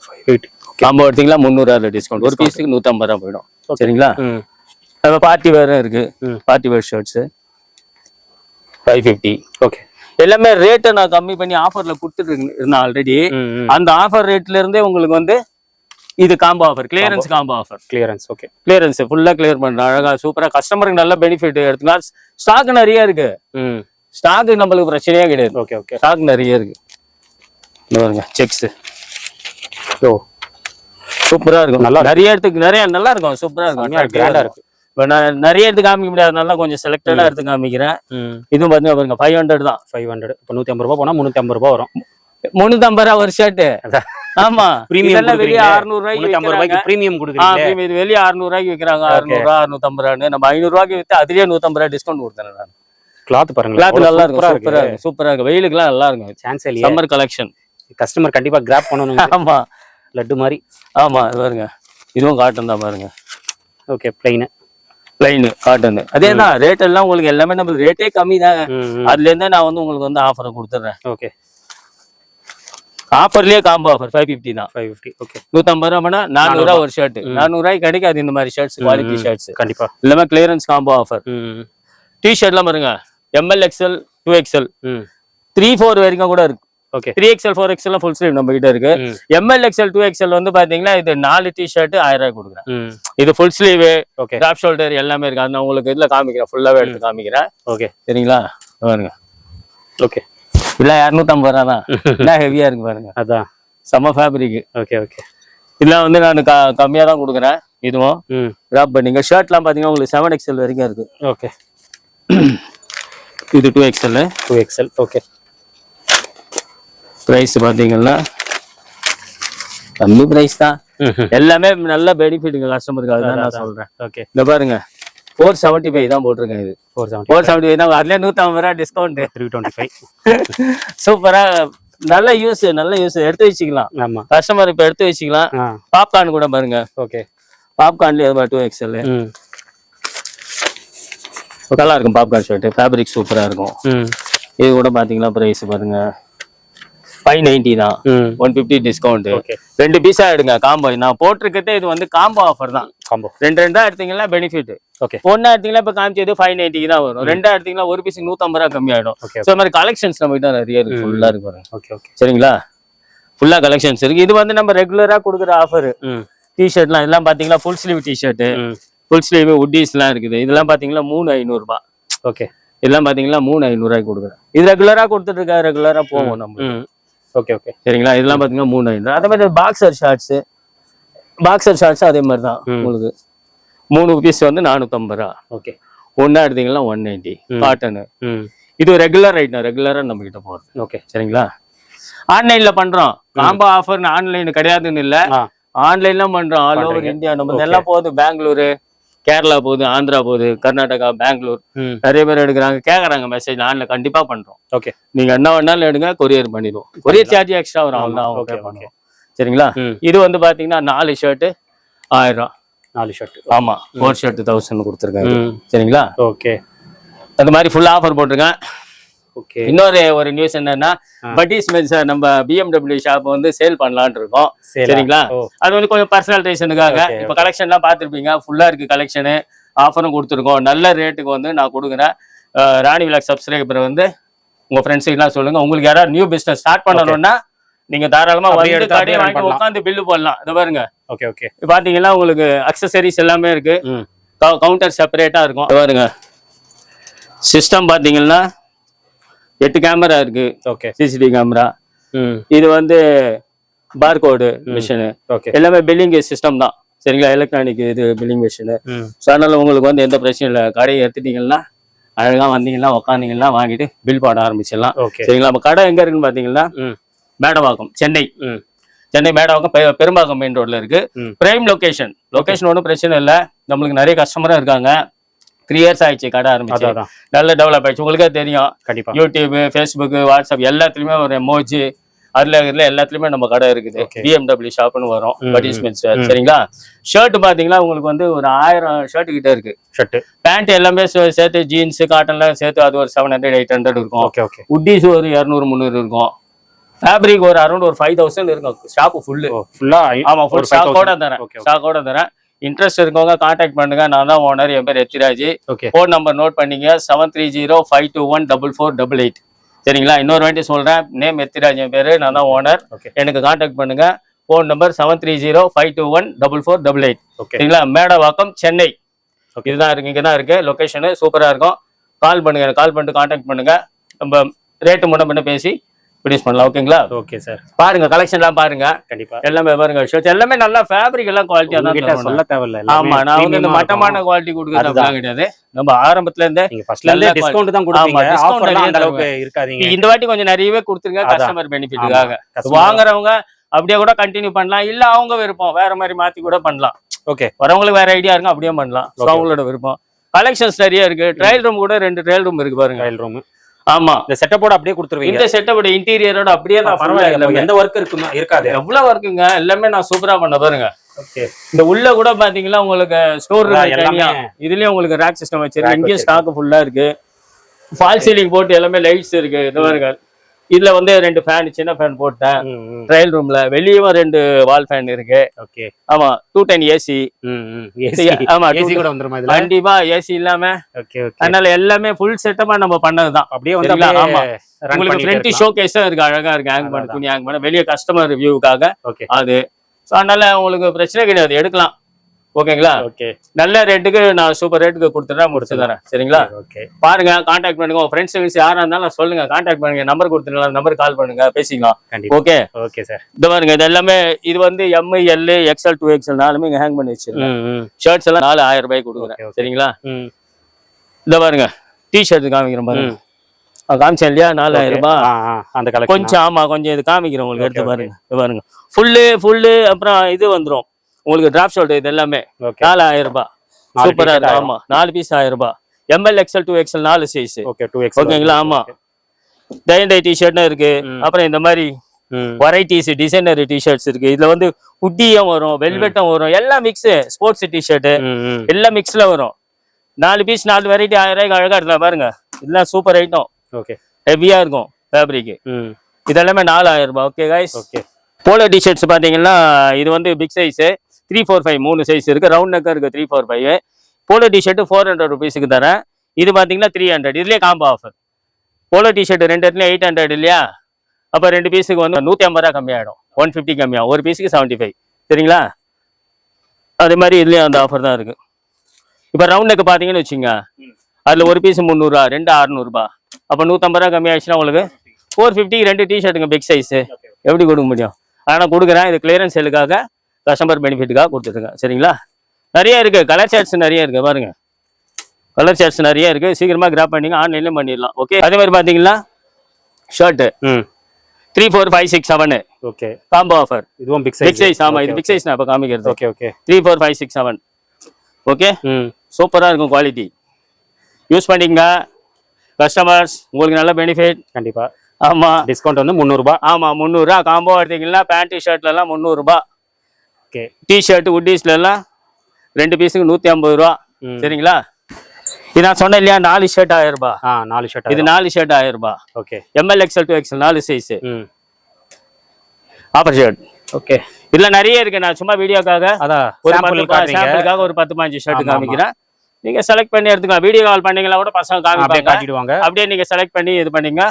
காம்போ எடுத்தீங்களா முந்நூறுவா டிஸ்கவுண்ட் ஒரு பீஸுக்கு நூற்றம்பது ரூபா போயிடும். சரிங்களா? பார்ட்டி வேரும் இருக்கு. Party wear shirts five fifty okay எல்லாமே ரேட்டை நான் கம்மி பண்ணி ஆஃபர்ல கொடுத்துட்டு இருந்தேன் ஆல்ரெடி அந்த ஆஃபர் ரேட்ல இருந்தே உங்களுக்கு வந்து இது combo offer clearance combo offer clearance okay clearance ஃபுல்லா கிளியர் பண்றேன் அழகா சூப்பரா கஸ்டமருக்கு நல்ல பெனிஃபிட் எடுத்துக்கலாம் ஸ்டாக் நிறைய இருக்கு. ஸ்டாக் நம்மளுக்கு பிரச்சனையே கிடையாது. ஓகே ஓகே ஸ்டாக் நிறைய இருக்கு. பாருங்க செக்ஸ் ஓ. சூப்பரா இருக்கும். நல்லா நிறைய இடத்துக்கு நிறைய நல்லா இருக்கும். சூப்பரா இருக்கும். grand-ஆ இருக்கும். இப்ப நான் நிறைய எடுத்து காமிக்க முடியாதனால கொஞ்சம் செலக்டடா எடுத்து காமிக்கிறேன். இதுவும் பாத்தீங்க பாருங்க ஃபைவ் ஹண்ட்ரட் தான். ஃபைவ் ஹண்ட்ரட் இப்போ நூற்றி ஐம்பது ரூபா போனால் முந்நூற்றி ஐம்பது ரூபா வரும். முன்னூத்தி ஐம்பது ரூபா ஒரு ஷர்ட் அதான். ஆமா. இதெல்லாம் வெளியே. அறுநூறு ரூபாய்க்கு முந்நூற்றி ப்ரீமியம் கொடுக்குறீங்க இது வெளியே அறுநூறு ரூபாய்க்கு விற்கிறாங்க அறுநூறு ரூபா அறுநூத்தம்பது ரூபான்னு. நம்ம ஐநூறு ரூபாய்க்கு வித்து அதுலயே நூத்தம்பது ரூபாய் டிஸ்கவுண்ட் கொடுத்தேன் நான். கிளாத் பாருங்க கிளாத் நல்லா இருக்கும். சூப்பரா இருக்கும். சூப்பரா இருக்கும். வெயிலுக்குலாம் நல்லா இருக்கும். சான்ஸ் இல்லையா. சம்மர் கலெக்ஷன் கஸ்டமர் கண்டிப்பா கிராப் பண்ணணும் ஆமா. லட்டு மாதிரி. ஆமா பாருங்க. இதுவும் காட்டன் தான் பாருங்க. ஓகே பிளைன் பிளைன் காட்டன் அதே தான் ரேட் எல்லாம் உங்களுக்கு எல்லாமே நம்மளுக்கு ரேட்டே கம்மி தான் அதுல இருந்தே நான் வந்து உங்களுக்கு வந்து ஆஃபர் கொடுத்துட்றேன். ஓகே. ஆஃபர்லயே காம்போ ஆஃபர் ஃபைவ் ஃபிஃப்டி தான். ஃபைவ் ஃபிஃப்டி ஓகே நூத்தம்பது ரூபா பண்ணா நானூறு ரூபா ஒரு ஷர்ட் நானூறு ரூபாய்க்கு கிடைக்காது இந்த மாதிரி ஷர்ட்ஸ் குவாலிட்டி ஷர்ட்ஸ் கண்டிப்பா. எல்லாமே கிளியரன்ஸ் காம்போ ஆஃபர் டி ஷர்ட்லாம் பாருங்க ML XL two XL three four வரைக்கும் கூட இருக்கு. Okay three XL four XL full sleeve நம்ம கிட்ட இருக்கு. எம்எல் எக்ஸ்எல் டூ எக்ஸ்எல் வந்து பாத்தீங்கன்னா இது நாலு டி ஷர்ட் ஆயிரம் ரூபாய் கொடுக்குறேன். இது full sleeve okay drop shoulder எல்லாமே இருக்கு. அது நான் உங்களுக்கு இதுல காமிக்கிறேன். ஃபுல்லாவே எடுத்து காமிக்கிறேன். ஓகே சரிங்களா? பாருங்க. ஓகே இல்ல இரநூத்தம்பது ரூபா தான். என்ன ஹெவியா இருக்கு பாருங்க. அதான். செம்ம ஃபேப்ரிக் ஓகே ஓகே இதெல்லாம் வந்து நான் க கம்மியா தான் கொடுக்குறேன். இதுவும் ம். டிராப் பண்ணிங்க ஷர்ட்லாம் பாத்தீங்கன்னா உங்களுக்கு செவன் எக்ஸ்எல் வரைக்கும் இருக்கு. ஓகே இது two XL two XL okay price பாத்தீங்கன்னா கம்மி பிரைஸ் தான். எல்லாமே நல்ல பெனிஃபிட்டுங்க கஸ்டமருக்கு அதுதான் நான் சொல்றேன். ஓகே இந்த பாருங்க. ஃபோர் செவன்ட்டி ஃபைவ் தான் போட்டிருக்கேன் இது. Four seventy four seventy five தான். அதுலேயே நூற்றம்பது ரூபா டிஸ்கவுண்ட் த்ரீ டுவெண்ட்டி ஃபைவ் சூப்பரா நல்ல யூஸ் நல்ல யூஸ் எடுத்து வச்சுக்கலாம். ஆமா. கஸ்டமர் இப்போ எடுத்து வச்சுக்கலாம். பாப்கார்ன் கூட பாருங்க. ஓகே பாப்கார்ன்லேயே அது டூ எக்ஸ்எல் நல்லா இருக்கும் பாப்கார்ன் ஷர்ட் ஃபேப்ரிக் சூப்பரா இருக்கும். இது கூட பாத்தீங்கன்னா பிரைஸ் பாருங்க. ஃபைவ் நைன்டி தான். ஒன் ஃபிஃப்டி டிஸ்கவுண்ட் ரெண்டு பீஸா எடுங்க காம்போ நான் போட்டிருக்கிறதே இது வந்து காம்போ ஆஃபர் தான். காம்போ ரெண்டு ரெண்டா எடுத்தீங்கன்னா பெனிஃபிட் ஓகே ஒன்னா எடுத்தீங்கன்னா இப்போ காமிச்சது ஃபைவ் நைன்ட்டிக்கு தான் வரும். ரெண்டா எடுத்தீங்கன்னா ஒரு பீஸ் நூற்றம்பது ரூபா கம்மியாயிடும். ஸோ மாதிரி கலெக்ஷன்ஸ் நம்ம கிட்ட நிறைய இருக்கு. ஃபுல்லா இருக்கு பாருங்க. ஓகே ஓகே சரிங்களா? ஃபுல்லா கலெக்ஷன்ஸ் இருக்கு. இது வந்து நம்ம ரெகுலரா கொடுக்குற ஆஃபர் டிஷர்ட்லாம் இதெல்லாம் பாத்தீங்கன்னா full sleeve T shirt full sleeve உட்டீஸ்லாம் இருக்குது. இதெல்லாம் பாத்தீங்கன்னா மூணு ஐநூறுபா ஓகே இதெல்லாம் பாத்தீங்கன்னா மூணு ஐநூறுரூவாய்க்கு கொடுக்குறேன். இது ரெகுலரா கொடுத்துட்டு இருக்கா ரெகுலரா போவோம் நம்ம. ஓகே ஓகே சரிங்களா? இதெல்லாம் பாத்தீங்கன்னா மூணு ஐநூறு அதே மாதிரி பாக்ஸர் ஷார்ட்ஸ் பாக்ஸர் ஷார்ட்ஸ் அதே மாதிரி தான். உங்களுக்கு. மூணு பீஸ் வந்து நானூற்றம்பது ரூபா ஓகே ஒன்றா எடுத்தீங்கன்னா ஒன் நைன்ட்டி ம். காட்டனு இது ரெகுலர் ஐட்டம் ரெகுலரா நம்ம கிட்ட போகிறது ஓகே சரிங்களா? ஆன்லைன்ல பண்றோம். காம்போ ஆஃபர் ஆன்லைன் கிடையாதுன்னு இல்ல. ஆன்லைன்ல பண்றோம். All over. இந்தியா நம்ம. எல்லாம் போகுது. பெங்களூரு கேரளா போகுது ஆந்திரா போகுது கர்நாடகா பெங்களூர். நிறைய பேர் எடுக்கிறாங்க கேக்குறாங்க மெசேஜ் ஆன்ல கண்டிப்பா பண்றோம். ஓகே நீங்க என்ன வேணாலும் எடுங்க கொரியர் பண்ணிடுவோம். கொரியர் சார்ஜ் எக்ஸ்ட்ரா வரும் ஓகே பண்ணுவோம் சரிங்களா? இது வந்து பாத்தீங்கன்னா நாலு ஷர்ட் ஆயிரம் நாலு ஷர்ட் ஆமா ஃபோர் ஷர்ட் தௌசண்ட் கொடுத்துருக்காங்க சரிங்களா? ஓகே அந்த மாதிரி ஃபுல் ஆஃபர் போட்டிருக்கேன். இன்னொரு ஒரு நியூஸ் என்னன்னா மென்ஸ் நம்ம பிஎம்டபிள்யூ ஷாப் வந்து சேல் பண்ணலாம்னு இருக்கோம். சரிங்களா? அது வந்து கொஞ்சம் பர்சனலைசேஷனுக்காக இப்போ கலெக்ஷன்லாம் பார்த்துருப்பீங்க. ஃபுல்லா இருக்கு கலெக்ஷனு ஆஃபரும் கொடுத்துருக்கோம். நல்ல ரேட்டுக்கு வந்து நான் கொடுக்குறேன். ராணி விலாக் சப்ஸ்கிரைபர் வந்து உங்க ஃப்ரெண்ட்ஸுக்குலாம் சொல்லுங்க. உங்களுக்கு யாராவது நியூ பிசினஸ் ஸ்டார்ட் பண்ணணும்னா நீங்க தாராளமா வந்து கடையை வாங்கி. உட்காந்து பில்லு போடலாம். இதை பாருங்க. ஓகே ஓகே பாத்தீங்கன்னா உங்களுக்கு அக்சசரிஸ் எல்லாமே இருக்கு. கவுண்டர் செப்பரேட்டா இருக்கும். இதை பாருங்க. சிஸ்டம் பாத்தீங்கன்னா எட்டு கேமரா இருக்கு. ஓகே சிசிடிவி கேமரா ம். இது வந்து பார்கோடு மிஷினு ஓகே எல்லாமே பில்லிங் சிஸ்டம் தான். சரிங்களா? எலக்ட்ரானிக் இது பில்லிங் மிஷினு ஸோ அதனால உங்களுக்கு வந்து எந்த பிரச்சனையும் இல்லை. கடையை எடுத்துட்டீங்கன்னா அழகா வந்தீங்கன்னா உக்காந்தீங்கன்னா வாங்கிட்டு பில் போட ஆரம்பிச்சிடலாம். சரிங்களா? நம்ம கடை எங்க இருக்குன்னு பாத்தீங்கன்னா மேடவாக்கம் சென்னை. சென்னை மேடவாக்கம் பெரும்பாக்கம் மெயின் ரோட்ல இருக்கு. பிரைம் லொகேஷன் லொகேஷன் ஒன்றும் பிரச்சனை இல்லை. நம்மளுக்கு நிறைய கஸ்டமரும் இருக்காங்க. த்ரீ இயர்ஸ் ஆயிடுச்சு கடை ஆரம்பிச்சு. நல்ல டெவலப் ஆயிடுச்சு. உங்களுக்கே தெரியும். கண்டிப்பா. யூடியூப் ஃபேஸ்புக் வாட்ஸ்அப் எல்லாத்துலயுமே ஒரு அதுல இதுல எல்லாத்துலயுமே நம்ம கடை இருக்குது. பிஎம்டபிள்யூ ஷாப்னு வரும். ம். சரிங்களா? ஷர்ட் பாத்தீங்கன்னா உங்களுக்கு வந்து ஒரு ஆயிரம் ஷர்ட் கிட்ட இருக்கு. ஷர்ட் பேண்ட் எல்லாமே சேர்த்து ஜீன்ஸ் காட்டன்லாம் சேர்த்து அது ஒரு செவன் ஹண்ட்ரட் எயிட் ஹண்ட்ரட் இருக்கும். உட்டீஸ் ஒரு இரநூறு முந்நூறு இருக்கும். ஃபேப்ரிக் ஒரு அரௌண்ட் ஒரு ஃபைவ் தௌசண்ட் இருக்கும். ஷாப் ஃபுல்லு ஃபுல்லா ஆமா ஃபுல் ஸ்டாக்கோட தரேன். ஸ்டாக்கோட தரேன். இன்ட்ரெஸ்ட் இருக்கவங்க கான்டாக்ட் பண்ணுங்க. நான் தான் ஓனர் என் பேர் Ethiraj okay phone number note பண்ணிங்க. Seven three zero five two one double four double eight சரிங்களா? இன்னொரு வாட்டி சொல்றேன். நேம் எத்திராஜ் என் பேரு. நான் தான் ஓனர் ஓகே எனக்கு கான்டாக்ட் பண்ணுங்க. Phone number seven three zero five two one double four double eight சரிங்களா? மேடவாக்கம் சென்னை. இதுதான் இருக்கு இங்க தான் இருக்கு லொகேஷனு சூப்பரா இருக்கும். கால் பண்ணுங்க. எனக்கு கால் பண்ணிட்டு கான்டாக்ட் பண்ணுங்க. நம்ம ரேட்டு முன்ன பின்ன பேசி ப்ரொடியூஸ் பண்ணலாம் ஓகேங்களா ஓகே சார் பாருங்க கலெக்ஷன்லாம் பாருங்க. கண்டிப்பா. எல்லாமே பாருங்க ஷர்ட்ஸ் எல்லாமே நல்லா ஃபேப்ரிக் எல்லாம் குவாலிட்டியா தான் சொல்ல தேவையில்ல. ஆமா நான் வந்து இந்த மட்டமான. குவாலிட்டி கொடுக்குறது. கிடையாது. நம்ம ஆரம்பத்துல இருந்தே ஃபர்ஸ்ட்ல இருந்தே டிஸ்கவுண்ட் தான் கொடுப்பீங்க. ஆஃபர்லாம் நிறைய அந்த அளவுக்கு இருக்காதீங்க. இந்த வாட்டி கொஞ்சம் நிறையவே கொடுத்துருங்க. கஸ்டமர் பெனிஃபிட்டுக்காக வாங்குறவங்க அப்படியே கூட கண்டினியூ பண்ணலாம். இல்ல அவங்க விருப்பம். வேற மாதிரி மாத்தி கூட பண்ணலாம். ஓகே வரவங்களுக்கு வேற ஐடியா இருக்கும் அப்படியே பண்ணலாம். அவங்களோட விருப்பம். கலெக்ஷன்ஸ் நிறைய இருக்கு. ட்ரையல் ரூம் கூட ரெண்டு ட்ரையல் ரூம் இருக்கு பாருங்க. ட்ரையல் ரூம் ஆமா. இந்த செட்டப்போட அப்படியே கொடுத்துருவீங்க. இந்த செட்டப்போட இன்டீரியரோட அப்படியே நான் பரவாயில்ல எந்த ஒர்க் இருக்குமா இருக்காது. எவ்வளவு இருக்குங்க எல்லாமே நான் சூப்பரா பண்ண பாருங்க. இந்த உள்ள கூட பாத்தீங்கன்னா உங்களுக்கு ஸ்டோர் எல்லாமே இதுலயும் உங்களுக்கு ரேக் சிஸ்டம் வச்சிருக்கு. இங்கேயும். ஸ்டாக் ஃபுல்லா இருக்கு. ஃபால் சீலிங் போட்டு எல்லாமே லைட்ஸ் இருக்கு. இந்த பாருங்க. இதுல வந்து ரெண்டு ஃபேன் சின்ன ஃபேன் போட்டேன். ட்ரையல் ரூம்ல வெளியவும் ரெண்டு வால் ஃபேன் இருக்கு. ஓகே. ஆமா டூ டென் ஏசி ஆமா ஏசி கூட வந்துருமா கண்டிப்பா ஏசி இல்லாம ஓகே அதனால எல்லாமே ஃபுல் செட்டப்பா நம்ம பண்ணதுதான். அப்படியே வந்து ஆமா. உங்களுக்கு ஃப்ரண்ட். ஷோ கேஸும் இருக்கு அழகா இருக்கு ஹேங் பண்ண. துணி ஹேங் பண்ண. வெளிய கஸ்டமர் ரிவ்யூக்காக அது. ஸோ அதனால உங்களுக்கு பிரச்சனை கிடையாது எடுக்கலாம். ஓகேங்களா? ஓகே. நல்ல ரேட்டுக்கு நான் சூப்பர் ரேட்டுக்கு கொடுத்துட்றேன் முடிச்சு தரேன். சரிங்களா? ஓகே. பாருங்க கான்டாக்ட் பண்ணுங்க. உங்க ஃப்ரெண்ட்ஸ் யாரா இருந்தாலும் சொல்லுங்க. கான்டாக்ட் பண்ணுங்க. நம்பர் கொடுத்துருங்க நம்பர் கால் பண்ணுங்க. பேசிக்கலாம். ஓகே ஓகே சார் இந்த பாருங்க இது எல்லாமே இது வந்து M L XL two XL நாலுமே இங்க ஹேங் பண்ணி வச்சிருக்கேன். ஷர்ட்ஸ் எல்லாம் நாலு ஆயிரம் ரூபாய்க்கு கொடுக்குறேன். சரிங்களா? இந்த பாருங்க டி ஷர்ட் காமிக்கிறேன் பாருங்க. காமிச்சேன் இல்லையா? நாலாயிரம் ரூபாய் அந்த கலெக்ஷன் கொஞ்சம் ஆமா கொஞ்சம் இது காமிக்கிறேன் உங்களுக்கு எடுத்து. பாருங்க. இது பாருங்க. ஃபுல்லு ஃபுல்லு அப்புறம் இது வந்துரும். உங்களுக்கு டிராப் ஷோல்டர் இது எல்லாமே. நாலாயிரம் ரூபாய். சூப்பரா ஆயிரம். ஆமா நாலு பீஸ் ஆயிரம் ரூபாய். எம்எல் எக்ஸ்எல் டூ எக்ஸ்எல் நாலு சைஸ் ஓகே 2x ஓகேங்களா? ஆமா. டை அண்ட் டை டிஷர்ட்டும் இருக்கு. அப்புறம் இந்த மாதிரி வெரைட்டிஸ் டிசைனர் டிஷர்ட்ஸ் இருக்கு. இதுல வந்து குட்டியும் வரும் வெல்வெட்டும் வரும். எல்லாம் மிக்ஸ் ஸ்போர்ட்ஸ் டிஷர்ட் எல்லாம் மிக்ஸ்ல வரும். நாலு பீஸ் நாலு வெரைட்டி ஆயிரம் ரூபாய்க்கு அழகா இருக்கலாம் பாருங்க. இதெல்லாம் சூப்பர் ஐட்டம் ஓகே ஹெவியா இருக்கும் ஃபேப்ரிக் இதெல்லாமே நாலாயிரம் ரூபாய். Okay guys okay polo T shirts பாத்தீங்கன்னா இது வந்து big size three four five மூணு சைஸ் இருக்கு. ரவுண்ட் நெக்கர் இருக்கு three four five polo T shirt four hundred ருபீஸுக்கு தரேன். இது பாத்தீங்கன்னா த்ரீ ஹண்ட்ரட் இதுலயே combo offer polo T shirt ரெண்டு இடத்துல எயிட் ஹண்ட்ரட் இல்லையா? அப்போ ரெண்டு பீஸுக்கு வந்து நூற்றி ஐம்பது ரூபா கம்மியாயிடும். ஒன் ஃபிஃப்டி கம்மியாகும் ஒரு பீஸுக்கு செவன்ட்டி ஃபைவ் சரிங்களா? அதே மாதிரி இதுலயும் அந்த ஆஃபர் தான் இருக்கு. இப்போ ரவுண்ட் நெக் பார்த்தீங்கன்னு வச்சுங்க அதில் ஒரு பீஸ் முந்நூறுரூவா ரெண்டு அறுநூறுபா. அப்போ நூற்றம்பது ரூபா கம்மியாயிடுச்சுன்னா உங்களுக்கு ஃபோர் ஃபிஃப்டி ரெண்டு டிஷர்ட்டுங்க பிக் சைஸு எப்படி கொடுக்க முடியும்? ஆனால் கொடுக்குறேன். இது கிளியரன்ஸ் சேலுக்காக கஸ்டமர் பெனிஃபிட்டுக்காக கொடுத்துருங்க சரிங்களா? நிறைய இருக்கு. கலர் ஷர்ட்ஸ் நிறைய இருக்கு. பாருங்க. கலர் ஷர்ட்ஸ் நிறைய இருக்கு. சீக்கிரமா கிராப் பண்ணிங்க ஆன்லைன்லயும் பண்ணிடலாம். ஓகே அதே மாதிரி பாத்தீங்கன்னா ஷர்ட் ம். Three four five six seven okay combo offer இதுவும் பிக் பிக் சைஸ் ஆமா. இது பிக் சைஸ் நான் இப்போ காமிக்கிறது. Okay okay three four five six seven okay ம். சூப்பராக இருக்கும் குவாலிட்டி யூஸ் பண்ணிங்க கஸ்டமர்ஸ் உங்களுக்கு நல்ல பெனிஃபிட் கண்டிப்பா. ஆமா. டிஸ்கவுண்ட் வந்து முந்நூறுபா. ஆமா முந்நூறுரூவா. காம்போ எடுத்தீங்கன்னா பேண்ட் ஷர்ட்ல எல்லாம் முந்நூறுரூபா ஓகே டிஷர்ட் உட்டீஸ்ல எல்லாம் ரெண்டு பீஸுக்கு நூத்தி ஐம்பது ரூபா. சரிங்களா? இது நான் சொன்னேன் இல்லையா நாலு ஷர்ட் ஆயிரம் ரூபாய் ஆ நாலு ஷர்ட் இது நாலு ஷர்ட் ஆயிரம் ரூபாய் okay M L XL to XL நாலு சைஸ் ஆஃபர் ஷர்ட் ஓகே இதுல நிறைய இருக்கு. நான் சும்மா வீடியோக்காக அதான் ஒரு சாம்பிளுக்காக ஒரு பத்து பாஞ்சு ஷர்ட். காமிக்கிறேன். நீங்க செலக்ட் பண்ணி எடுத்துக்கலாம். வீடியோ கால் பண்ணீங்களா கூட பசங்க அப்படியே காமிப்பாங்க. காட்டிடுவாங்க. அப்படியே நீங்க செலக்ட் பண்ணி இது பண்ணீங்க.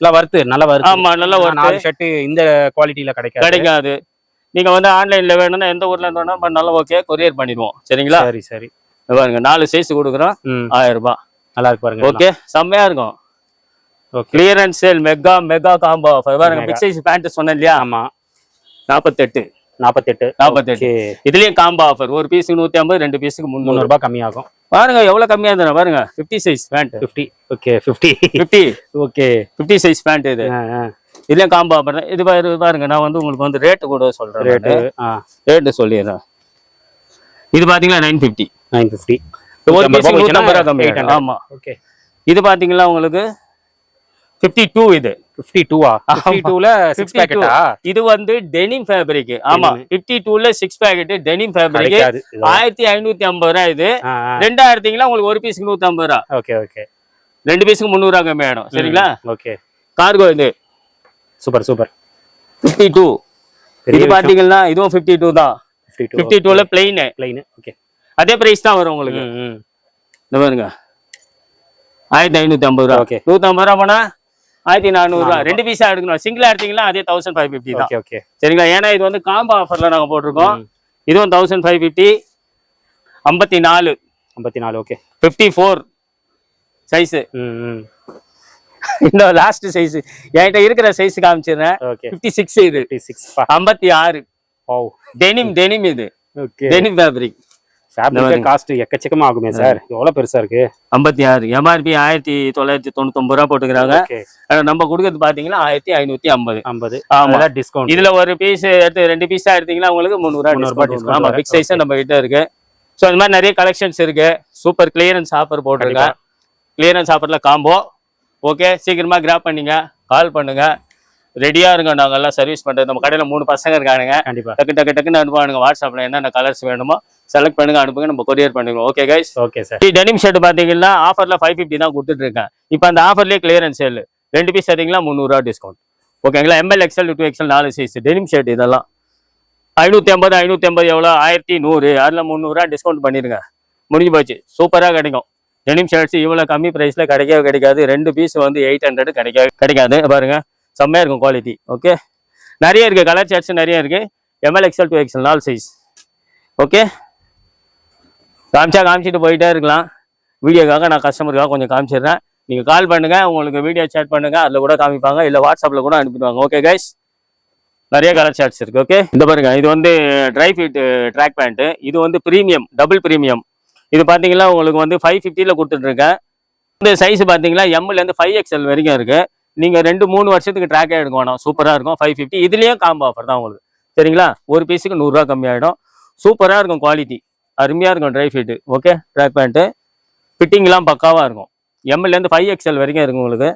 இல்ல வருது நல்ல வருது ஆமா நல்ல ஒரு நாலு ஷர்ட் இந்த குவாலிட்டில கிடைக்காது. கிடைக்காது. நீங்க வந்து ஆன்லைன்ல வேணும்னா எந்த ஊர்ல இருந்து வேணா பண்ணாலும் ஓகே கொரியர் பண்ணிடுவோம். சரிங்களா? சரி சரி. பாருங்க நாலு சைஸ் கொடுக்குறோம். ஆயிரம் ரூபாய் நல்லா இருக்கு பாருங்க ஓகே செம்மையா இருக்கும். Clearance sale mega mega combo பாருங்க. பிக் சைஸ் பேண்ட் சொன்னேன் இல்லையா? ஆமா. நாற்பத்தெட்டு நாற்பத்தெட்டு நாற்பத்தெட்டு இதுலயும் காம்போ ஆஃபர் ஒரு பீஸுக்கு நூத்தி ஐம்பது ரெண்டு பீஸுக்கு முந்நூறு. ரூபாய் கம்மியாகும். பாருங்க எவ்வளவு கம்மியா இருந்தா பாருங்க. Fifty size pant fifty okay fifty fifty okay fifty size pant இது. இதுலயும் காம்போ ஆஃபர் இது பாரு பாருங்க நான் வந்து உங்களுக்கு வந்து ரேட்டு கூட சொல்றேன் ரேட்டு ஆ. ரேட்டு சொல்லிடுறேன். இது பாத்தீங்கன்னா நைன் பிப்டி நைன் ஃபிஃப்டி ஒரு பீஸுக்கு நூத்தி ஐம்பது ரூபா கம்மி ஆமா. ஓகே இது பாத்தீங்கன்னா உங்களுக்கு? ஃபிஃப்டி டூ இது ஃபிஃப்டி டூவா ஃபிஃப்டி டூல சிக்ஸ் 52. பேக்கெட்டா இது வந்து டெனிம் ஃபேப்ரிக் ஆமா. பிப்டி டூல சிக்ஸ் பேக்கெட் டெனிம் ஃபேப்ரிக் ஆயிரத்தி ஐநூத்தி ஐம்பது ரூபா இது. ரெண்டாயிரத்திங்களா உங்களுக்கு ஒரு பீஸுக்கு நூத்தி ஐம்பது ரூபா. ஓகே ஓகே ரெண்டு பீஸுக்கு முந்நூறு ரூபா கம்மி ஆயிடும். சரிங்களா? ஓகே கார்கோ இது. Super super. ஃபிஃப்டி டூ இது பாத்தீங்கன்னா இதுவும் ஃபிஃப்டி டூ தான். ஃபிஃப்டி டூ ஃபிஃப்டி டூல பிளெயின் ப்ளைன் ஓகே அதே பிரைஸ் தான் வரும் உங்களுக்கு. இந்த பாருங்க. ஆயிரத்தி ஐநூத்தி ஐம்பது ரூபா. Okay. நூத்தி ஐம்பது ரூபா போனா ஆயிரத்தி நானூறு ரூபா. ரெண்டு பீஸா எடுக்கணும். சிங்கிளா எடுத்தீங்கன்னா அதே தௌசண்ட் ஃபைவ் ஃபிஃப்டி தான். ஓகே ஓகே சரிங்களா? ஏன்னா இது வந்து காம்போ ஆஃபர்ல நாங்க போட்டிருக்கோம். இதுவும் தௌசண்ட் ஃபைவ் ஃபிஃப்டி ஐம்பத்தி நாலு. ஐம்பத்தி நாலு ஓகே ஃபிஃப்டி ஃபோர் சைஸு ம் ம். இந்த லாஸ்ட் சைஸ் என்கிட்ட இருக்கிற சைஸ் காமிச்சிடுறேன். ஓகே ஃபிஃப்டி சிக்ஸ் இது ஐம்பத்தி ஆறு. டெனிம் டெனிம் இது. ஓகே டெனிம் ஃபேப்ரிக் காஸ்ட் எக்கச்சக்கமா ஆகுமே சார் எவ்வளவு பெருசா இருக்கு? ஐம்பத்தி ஆறு. எம்ஆர்பி ஆயிரத்தி தொள்ளாயிரத்தி தொண்ணூத்தொம்பது ரூபா போட்டுக்கிறாங்க. நம்ம கொடுக்கறது பாத்தீங்கன்னா ஆயிரத்தி ஐநூத்தி ஐம்பது. ஐம்பது. ஆமா. டிஸ்கவுண்ட் இதுல ஒரு பீஸ் எடுத்து ரெண்டு பீஸா எடுத்தீங்கன்னா உங்களுக்கு முந்நூறு ரூபாய் டிஸ்கவுண்ட் ஆமா. Big size. நம்ம கிட்ட இருக்கு. ஸோ அந்த மாதிரி நிறைய கலெக்ஷன்ஸ் இருக்கு. சூப்பர் கிளியரன்ஸ் ஆஃபர் போட்டிருங்க கிளியரன்ஸ் ஆஃபர்ல காம்போ ஓகே சீக்கிரமா கிராப் பண்ணீங்க. கால் பண்ணுங்க. ரெடியா இருங்க. நாங்க எல்லாம் சர்வீஸ் பண்றது. நம்ம கடையில மூணு பசங்க இருக்கானுங்க. கண்டிப்பா. டக்கு டக்கு டக்குன்னு அனுப்புவானுங்க. வாட்ஸ்அப்ல என்னென்ன கலர்ஸ் வேணுமோ செலக்ட் பண்ணுங்க அனுப்புங்க. நம்ம கொரியர் பண்ணிடுவோம். Okay guys okay sir denim shirt பாத்தீங்கன்னா ஆஃபர்ல ஃபைவ் ஃபிஃப்டி தான் கொடுத்துட்டு இருக்கேன் இப்போ அந்த ஆஃபர்லயே கிளியரன்ஸ் சேல் ரெண்டு பீஸ் எடுத்தீங்கன்னா முந்நூறுரூவா டிஸ்கவுண்ட் ஓகேங்களா M L XL to XL நாலு சைஸ் டெனிம் ஷர்ட் இதெல்லாம். ஐநூற்றி ஐம்பது ஐநூற்றி ஐம்பது எவ்வளோ? ஆயிரத்தி நூறு. அதில் முந்நூறுரூவா டிஸ்கவுண்ட் பண்ணிடுங்க. முடிஞ்சு போச்சு. சூப்பராக கிடைக்கும். டெனிம் ஷர்ட்ஸ் இவ்வளோ கம்மி ப்ரைஸில் கிடைக்கவே கிடைக்காது. ரெண்டு பீஸ் வந்து எயிட் ஹண்ட்ரட் கிடைக்க கிடைக்காது. பாருங்க. செம்மையாக இருக்கும் குவாலிட்டி ஓகே நிறைய இருக்குது கலர் ஷர்ட்ஸ் நிறைய இருக்குது M L XL to XL நாலு சைஸ் ஓகே காமிச்சா காமிச்சிட்டு போயிட்டே இருக்கலாம். வீடியோக்காக நான் கஸ்டமருக்காக கொஞ்சம் காமிச்சிடுறேன். நீங்கள் கால் பண்ணுங்கள் உங்களுக்கு வீடியோ சேட் பண்ணுங்கள் அதில் கூட காமிப்பாங்க. இல்லை வாட்ஸ்அப்பில் கூட அனுப்பிடுவாங்க. ஓகே கைஸ் நிறைய கலர் ஷர்ட்ஸ் இருக்குது ஓகே இந்த பாருங்கள் இது வந்து ட்ரை ஃபிட் ட்ராக் பேண்ட்டு இது வந்து ப்ரீமியம் டபுள் ப்ரீமியம் இது பார்த்தீங்கன்னா உங்களுக்கு வந்து ஃபைவ் ஃபிஃப்டியில் கொடுத்துட்ருக்கேன் இந்த சைஸ் பார்த்தீங்கன்னா எம்லேருந்து ஃபைவ் எக்ஸ்எல் வரைக்கும் இருக்குது நீங்கள் ரெண்டு மூணு வருஷத்துக்கு ட்ராக்கே எடுக்க வேணாம் சூப்பராக இருக்கும். ஃபைவ் ஃபிஃப்டி இதுலேயும் காம்போ ஆஃபர் தான் உங்களுக்கு. சரிங்களா? ஒரு பீஸுக்கு நூறுரூவா கம்மியாகிடும் சூப்பராக இருக்கும் குவாலிட்டி அருமையாக இருக்கும் dry fit okay track pant ஃபிட்டிங்லாம் பக்காவாக இருக்கும். எம்எல்லேருந்து ஃபைவ் எக்ஸ்எல் வரைக்கும் இருக்கும் உங்களுக்கு.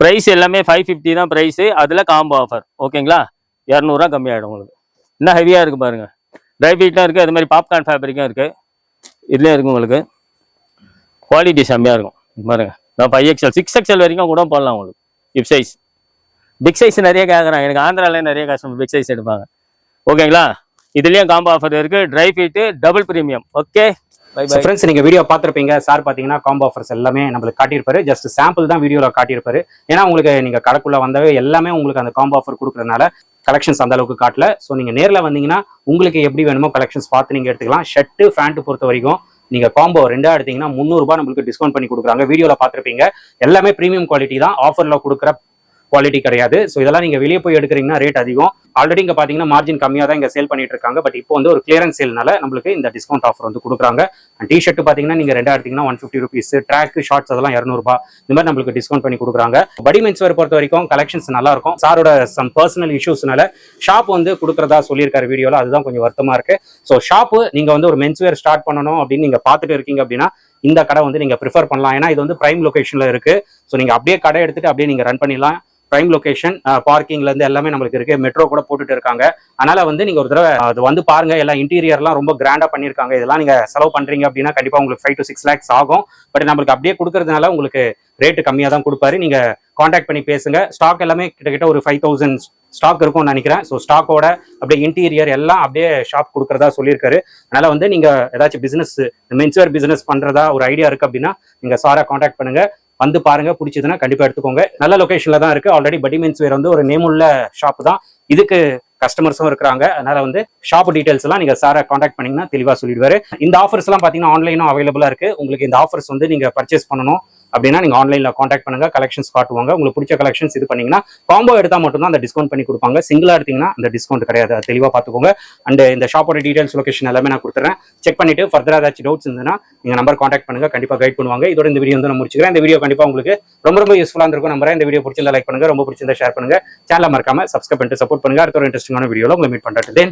ப்ரைஸ் எல்லாமே ஃபைவ் ஃபிஃப்டி தான் ப்ரைஸு அதில் காம்போ ஆஃபர் ஓகேங்களா இரநூறுவா கம்மியாகிடும் உங்களுக்கு. இன்னும் ஹெவியாக இருக்குது பாருங்கள் ட்ரை ஃபிட்லாம் இருக்குது அது மாதிரி பாப்கார்ன் ஃபேப்ரிக்கும் இருக்குது இதுலேயும் இருக்கும் உங்களுக்கு? குவாலிட்டி செம்மையாக இருக்கும். இது பாருங்க. நான் ஃபைவ் எக்ஸ்எல் சிக்ஸ் எக்ஸ்எல் வரைக்கும் கூட போடலாம் உங்களுக்கு. இப் சைஸ் பிக் சைஸ் நிறைய கேட்குறாங்க எனக்கு ஆந்திரால நிறைய கஸ்டமர் பிக் சைஸ் எடுப்பாங்க. ஓகேங்களா இதுலேயும் காம்போ ஆஃபர் இருக்குது dry fit double premium okay bye bye friends நீங்க வீடியோ பார்த்திருப்பீங்க. சார் பாத்தீங்கன்னா காம்போ ஆஃபர்ஸ் எல்லாமே நம்மளுக்கு காட்டியிருப்பாரு. ஜஸ்ட் சாம்பிள் தான் வீடியோல காட்டியிருப்பாரு. ஏன்னா உங்களுக்கு நீங்க கடைக்குள்ள வந்தவே எல்லாமே உங்களுக்கு அந்த காம்போ ஆஃபர் கொடுக்கறதுனால கலெக்ஷன்ஸ் அந்த அளவுக்கு காட்டல. ஸோ நீங்க நேர்ல வந்தீங்கன்னா உங்களுக்கு எப்படி வேணுமோ கலெக்ஷன்ஸ் பார்த்து நீங்கள் எடுத்துக்கலாம். ஷர்ட் ஃபேண்ட்டு பொறுத்த வரைக்கும் நீங்க காம்போ ரெண்டா எடுத்தீங்கன்னா முந்நூறுபா நம்மளுக்கு டிஸ்கவுண்ட் பண்ணி கொடுக்குறாங்க. வீடியோல பாத்துருப்பீங்க எல்லாமே ப்ரீமியம் குவாலிட்டி தான். ஆஃபர்ல கொடுக்குற குவாலிட்டி கிடையாது. ஸோ இதெல்லாம் நீங்கள் வெளியே போய் எடுக்கிறீங்கன்னா ரேட் அதிகம். ஆல்ரெடி இங்கே பார்த்தீங்கன்னா மார்ஜின் கம்மியாக தான் இங்கே சேல் பண்ணிட்டு இருக்காங்க. பட் இப்போ வந்து ஒரு கிளியரன்ஸ் சேல்னால நம்மளுக்கு இந்த டிஸ்கவுண்ட் ஆஃபர் வந்து கொடுக்குறாங்க. டி ஷர்ட் பார்த்தீங்கன்னா நீங்கள் ரெண்டா எடுத்தீங்கன்னா one fifty rupees track shorts அதெல்லாம் இரநூறுபா. இந்த மாதிரி நம்மளுக்கு டிஸ்கவுண்ட் பண்ணி கொடுக்குறாங்க. படி மென்ஸ் வேர் பொறுத்த வரைக்கும் கலெக்ஷன்ஸ் நல்லா இருக்கும். சாரோட சம் பர்சனல் இஷ்யூஸ்னால ஷாப் வந்து கொடுக்குறதா சொல்லியிருக்காரு வீடியோவில் அதுதான் கொஞ்சம் வருத்தமாக இருக்கு. ஸோ ஷாப் நீங்கள் வந்து ஒரு மென்ஸ்வேர் ஸ்டார்ட் பண்ணணும் அப்படின்னு நீங்கள் பார்த்துட்டு இருக்கீங்க அப்படின்னா இந்த கடை வந்து நீங்க ப்ரிஃபர் பண்ணலாம். ஏன்னா இது வந்து பிரைம் லொகேஷன்ல இருக்கு. ஸோ நீங்க அப்படியே கடை எடுத்துட்டு அப்படியே நீங்க ரன் பண்ணிடலாம். பிரைம் லொகேஷன் பார்க்கிங்ல இருந்து எல்லாமே நம்மளுக்கு இருக்கு. மெட்ரோ கூட போட்டுட்டு இருக்காங்க. அதனால வந்து நீங்க ஒரு தடவை அது வந்து பாருங்க எல்லாம் இன்டீரியர்லாம் ரொம்ப கிராண்டா பண்ணிருக்காங்க இதெல்லாம் நீங்க செலவு பண்றீங்க அப்படின்னா கண்டிப்பா உங்களுக்கு ஃபைவ் டு சிக்ஸ் லேக்ஸ் ஆகும். பட் நம்மளுக்கு அப்படியே கொடுக்கறதுனால உங்களுக்கு ரேட்டு கம்மியா தான் கொடுப்பாரு. நீங்க காண்டாக்ட் பண்ணி பேசுங்க. ஸ்டாக் எல்லாமே கிட்டத்தட்ட ஒரு ஃபைவ் தௌசண்ட் ஸ்டாக் இருக்கும்னு நினைக்கிறேன். ஸோ ஸ்டாக்கோட அப்படியே இன்டீரியர் எல்லாம் அப்படியே ஷாப் கொடுக்கறதா சொல்லியிருக்காரு. அதனால வந்து நீங்க ஏதாச்சும் பிசினஸ் மென்ஸ்வேர் பிசினஸ் பண்றதா ஒரு ஐடியா இருக்கு அப்படின்னா நீங்க சாரா காண்டாக்ட் பண்ணுங்க. வந்து பாருங்க பிடிச்சதுன்னா கண்டிப்பா எடுத்துக்கோங்க. நல்ல லொகேஷன்ல தான் இருக்கு. ஆல்ரெடி படி வேர் வந்து ஒரு நேம் உள்ள ஷாப் தான். இதுக்கு கஸ்டமர்ஸும் இருக்கிறாங்க. அதனால வந்து ஷாப் டீடைல்ஸ் எல்லாம் நீங்க சாரை காண்டாக்ட் பண்ணீங்கன்னா தெளிவா சொல்லிடுவாரு. இந்த ஆஃபர்ஸ் எல்லாம் பாத்தீங்கன்னா ஆன்லைனும் அவைலபிளா இருக்கு. உங்களுக்கு இந்த ஆஃபர்ஸ் வந்து நீங்க பர்ச்சேஸ் பண்ணணும். அப்படின்னா நீங்க ஆன்லைன்ல காண்டாக்ட் பண்ணுங்க கலெக்ஷன்ஸ் காட்டுவாங்க. உங்களுக்கு பிடிச்ச கலெக்ஷன்ஸ் இது பண்ணீங்கன்னா காம்போ எடுத்தா மட்டும் தான் அந்த டிஸ்கவுண்ட் பண்ணி கொடுப்பாங்க. சிங்கிளா எடுத்தீங்கன்னா அந்த டிஸ்கவுண்ட் கிடையாது. அது தெளிவா பாத்துக்கோங்க அண்ட் இந்த ஷாப்போட டீடைல்ஸ் லொகேஷன் எல்லாமே நான் கொடுத்துறேன். செக் பண்ணிட்டு ஃபர்தரா ஏதாச்சும் டவுட்ஸ் இருந்ததுன்னா நீங்க நம்பர் காண்டாக்ட் பண்ணுங்க. கண்டிப்பா கைட் பண்ணுவாங்க. இதோட இந்த வீடியோ வந்து நான் முடிச்சுக்கிறேன். இந்த வீடியோ கண்டிப்பா உங்களுக்கு ரொம்ப ரொம்ப யூஸ்ஃபுல்லா இருக்கும் நம்புறேன். இந்த வீடியோ பிடிச்சிருந்தா லைக் பண்ணுங்க. ரொம்ப பிடிச்சிருந்தா ஷேர் பண்ணுங்க. சேனலை மறக்காம சப்ஸ்கிரைப் பண்ணிட்டு சப்போர்ட் பண்ணுங்க. அடுத்த ஒரு இன்ட்ரெஸ்டிங்கான வீடியோல உங்களை மீட் பண்றது